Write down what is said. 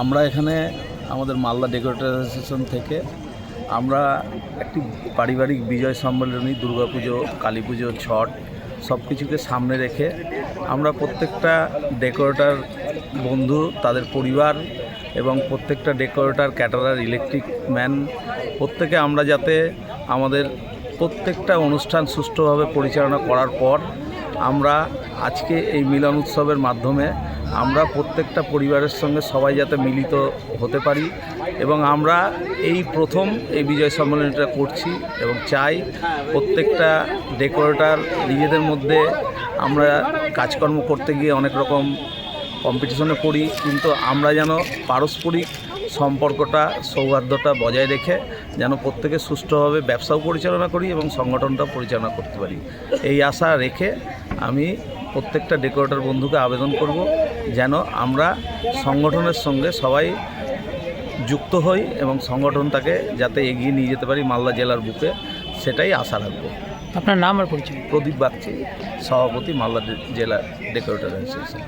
আমরা এখানে আমাদের মালদা ডেকোরেটর অ্যাসোসিয়েশন থেকে আমরা একটি পারিবারিক বিজয় সম্মেলনী, দুর্গাপুজো কালী পুজো ছট সব কিছুকে সামনে রেখে আমরা প্রত্যেকটা ডেকোরেটার বন্ধু, তাদের পরিবার এবং প্রত্যেকটা ডেকোরেটর, ক্যাটারার, ইলেকট্রিক ম্যান প্রত্যেকে আমরা যাতে আমাদের প্রত্যেকটা অনুষ্ঠান সুষ্ঠুভাবে পরিচালনা করার পর আমরা আজকে এই মিলন উৎসবের মাধ্যমে আমরা প্রত্যেকটা পরিবারের সঙ্গে সবাই যাতে মিলিত হতে পারি এবং আমরা এই প্রথম এই বিজয় সম্মেলনটা করছি এবং চাই প্রত্যেকটা ডেকোরেটর নিজেদের মধ্যে আমরা কাজকর্ম করতে গিয়ে অনেক রকম কম্পিটিশনে পড়ি, কিন্তু আমরা যেন পারস্পরিক সম্পর্কটা, সৌহার্দ্যটা বজায় রেখে যেন প্রত্যেকে সুষ্ঠুভাবে ব্যবসাও পরিচালনা করি এবং সংগঠনটাও পরিচালনা করতে পারি। এই আশা রেখে আমি প্রত্যেকটা ডেকোরেটর বন্ধুকে আবেদন করব যেন আমরা সংগঠনের সঙ্গে সবাই যুক্ত হই এবং সংগঠনটাকে যাতে এগিয়ে নিয়ে যেতে পারি মালদা জেলার বুকে সেটাই আশা রাখব। আপনার নাম আর পরিচয়? প্রদীপ বাগচি সভাপতি মালদা জেলা ডেকোরেটর অ্যাসোসিয়েশন।